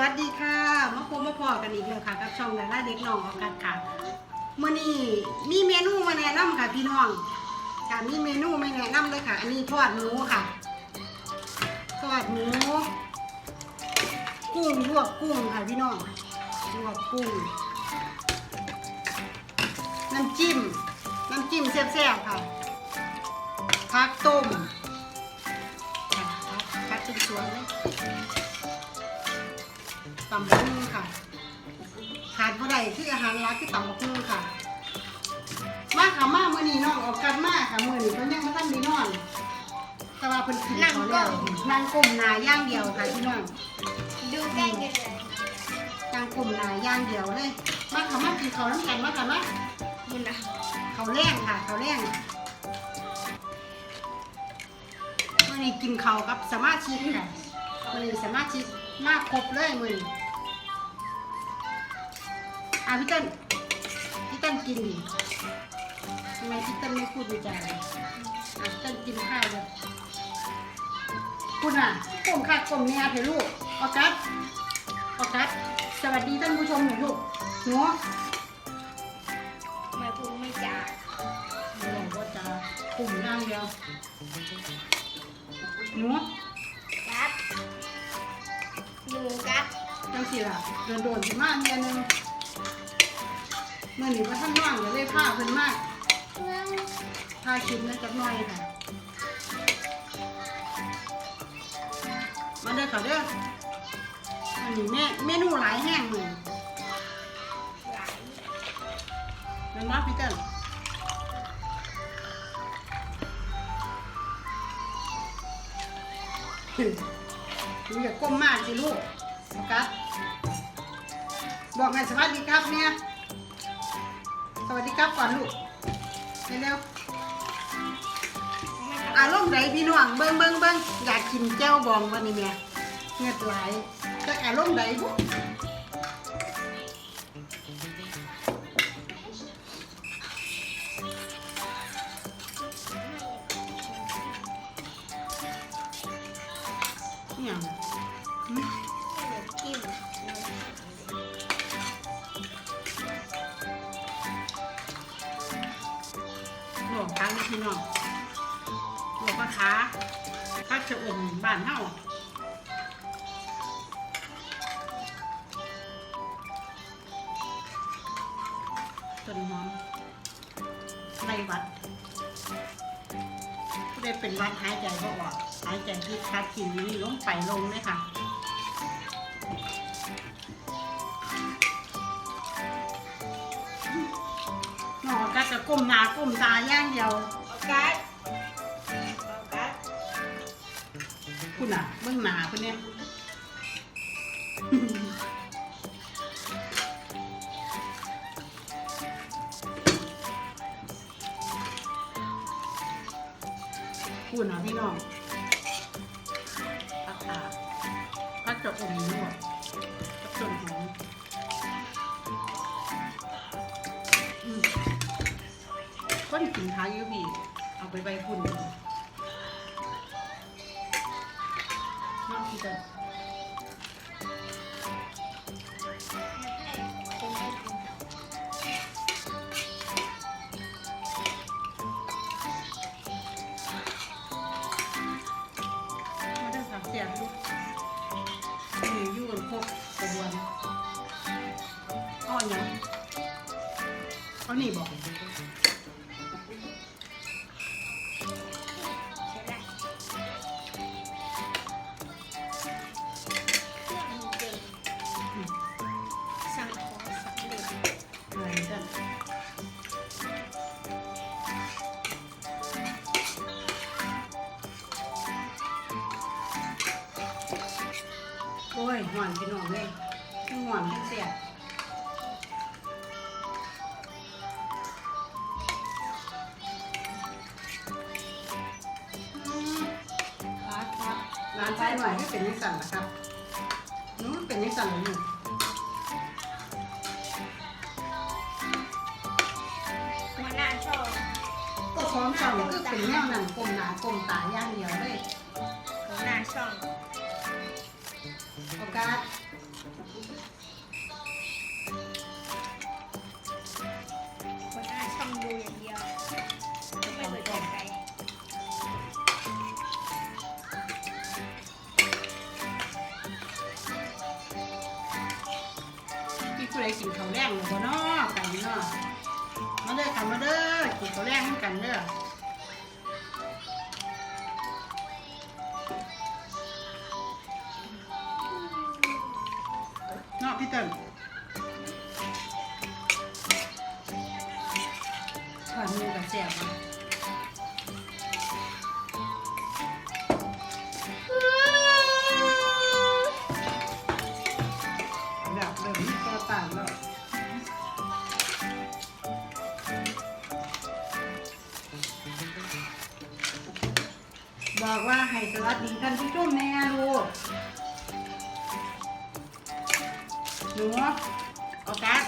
วัสดีค่ะมาพบมาพอกันอีกแล้วค่ะ กับช่องดาราเด็กน้องออกัสค่ะมื่อนี้มีเมนูมาแนะนำค่ะพี่น้องค่ะมีเมนูม่แนะนำเลยค่ะ อันนี้ทอดหมูค่ะทอดหมูกุ้งลวกกุ้งค่ะพี่น้องลวกกุ้งน้ำจิ้มน้ำจิ้มแซ่บๆค่ะผักต้มำบักหุ่งค่ะขาดบ่ได้คืออาหารรักคือตำบักหุ่งค่ะ มาค่ะมามื้อนี้น้องออกกันมาค่ะมื้อนี้เพิ่นยังบ่ทันได้นอน แต่ว่าเพิ่นกินข้าวแล้วนั่งก้มหน้าอย่างเดียวค่ะพี่น้อง ดูใกล้กันเลยนั่งก้มหน้าอย่างเดียวเลย มาค่ะมากินข้าวน้ำกันมาค่ะมาบุญนะข้าวแรงค่ะข้าวแรงมื้อนี้กินข้าวกับสมาชิกค่ะมื้อนี้สมาชิกมาครบเลยมื้อนี้ อะพี่เต้นพี่เต้นกินดิทำไมพี่เต้นไม่พูดดีใจเลยอะพี่เต้นกินข้าวเลยคุณอะก้มค่ะก้มเนี่ยเถอะลูกออกัสออกัสสวัสดีท่านผู้ชมหน่อยลูกหนูไม่พูดไม่จาหนูก็จะกลุ่มย่างเดียวหนูกัดดูกัดจังสิล่ะเดินโดนสิมาเมียหนึง เมื่อนี้ว่าท่านว่างจะเลยผ้าเพิ่นมากถ้าคิดนะจักหน่อยค่ะมาเด้อเขาเด้ออันนี้แม่เมนูหลายแห้งหลายเป็นรับพี่เติ้ลหนูอย่าก้มมากสิลูกโฟกัสบอกไงสวัสดีครับเนี่ย สวัสดีครับก่อนลูกเร็วๆอารมณ์ไหนพี่น้องเบิ้งเบิ้งเบิ้งอยากกินแก้วบองวันนี้แม่เงือดไหลแต่อารมณ์ไหนบุ พี่น้องหลวงพ่อค้าข้าจะอมบ้านเฮาต้นหอมในวัดผู้ใดเป็นวัดหายใจก็ออกหายใจที่คัดกินนี้ลงไปลงเลยค่ะ จะก้มหน้าก้มตาอย่างเดียวเอากัดเอากัดคุณอะเบื้องหน้าคุณเนี่ยคุณอะพี่น้องพักขาพักจะอมนวด ก้นกินท้ายูบีเอาไปใบคุณนอกที่จะคงไม่กินม่ได้สับเสียงลูกมีอยู่กันครบกระบวนเอ้อนยังเอานี่บอก โอ้ยหวานพี่น้องเลยทั้งหวานทั้งเสียบอืมครับครับร้านใช้หน่อยให้เป็นนิสสันนะครับนู้นเป็นนิสสันเหรอหนูหัวหน้าชอบก็พร้อมสั่งก็เป็นแนวหนังกลมหนากลมตาอย่างเดียวเลยหัวหน้าช่อง ผู้ใดกินข้าวแรงบ่เนาะกันเนาะมาเด้อกันมาเด้อกินข้าวแรงด้วยกันเด้อ บอกว่าให้สวัสดีท่านผู้ชมแน่ลูกหนูเอากัส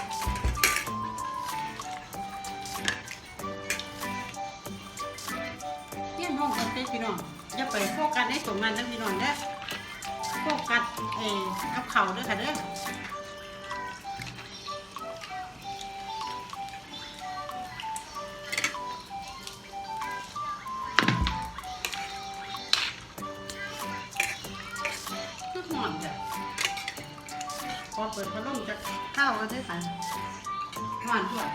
เพี้ยนห้องกันเต้พี่น้องอย่าไปโฟกัสในตรงนั้นนะพี่น้องเด้อโฟกัสเอ่อกับเขาเด้อค่ะเด้อ ปิดพัดลมจะเข้าวกันได้ค่ะหวานด้วย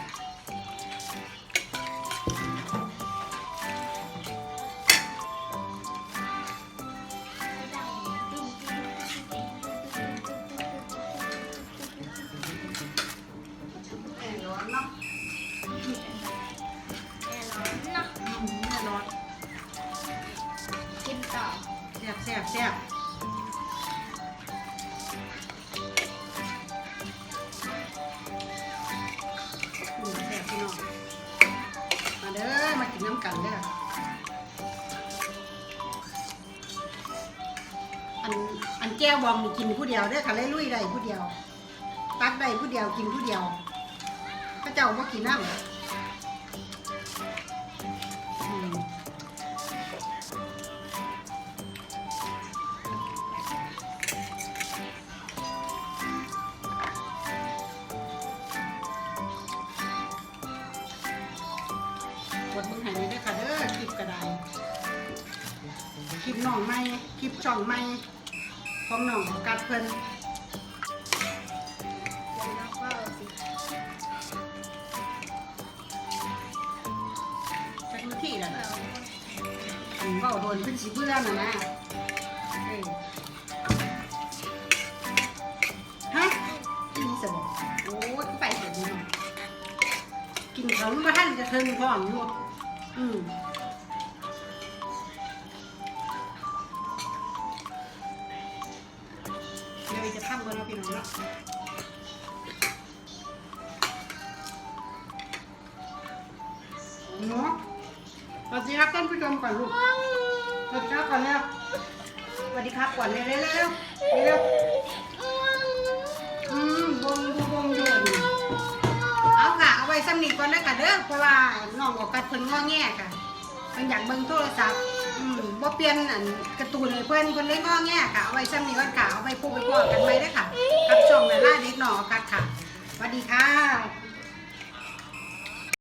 แอร์ร้อนเนาะแน่นอนเนาะอืมแอร์ร้อนกินต่อแซ่บแซ่บแซ่บ อันอันแก้วบองนี่กินผู้เดียวเด้อค่ะเลยลุยได้ผู้เดียว ตักได้ผู้เดียวกินผู้เดียวพระเจ้าก็กินน้ำอืมกดมึงใหายนี่ด้วยค่ะเด้อคลิปกระไดคลิปน้องใหม่คลิปช่องใหม่ ของน้องกัดเพิ่นจักนาทีแล้วนะอันเว่าโดนเป็นสีเบื่อน่ะนะเอ้ยฮะอีนี่สบอกโอ้ยไปเถอะนี่กินเขามาท่านจะเทิงท้องอยู่อืม เนาะสวัสดีครับท่านผู้ชมก่อนลูกสวัสดีครับก่อนเร็วสวัสดีครับก่อนเร็วเร็วเร็วเร็วเร็วอืมวงดูวงอยู่นี่เอาค่ะเอาไว้สำนีก่อนนะค่ะเด้อเพราะว่าน้องออกกัดเพิ่นง้อแง่ค่ะเพิ่นอยากเบิ่งโทรศัพท์ บ่เปลี่ยนอันการ์ตูนให้เพิ่นเพิ่นเลยง้อแง่ค่ะเอาไว้สำนีก่อนค่ะเอาไว้พูดไปพ่อกันไว้เด้อค่ะกับช่องแม่ล่าเด็กน้องค่ะสวัสดีค่ะ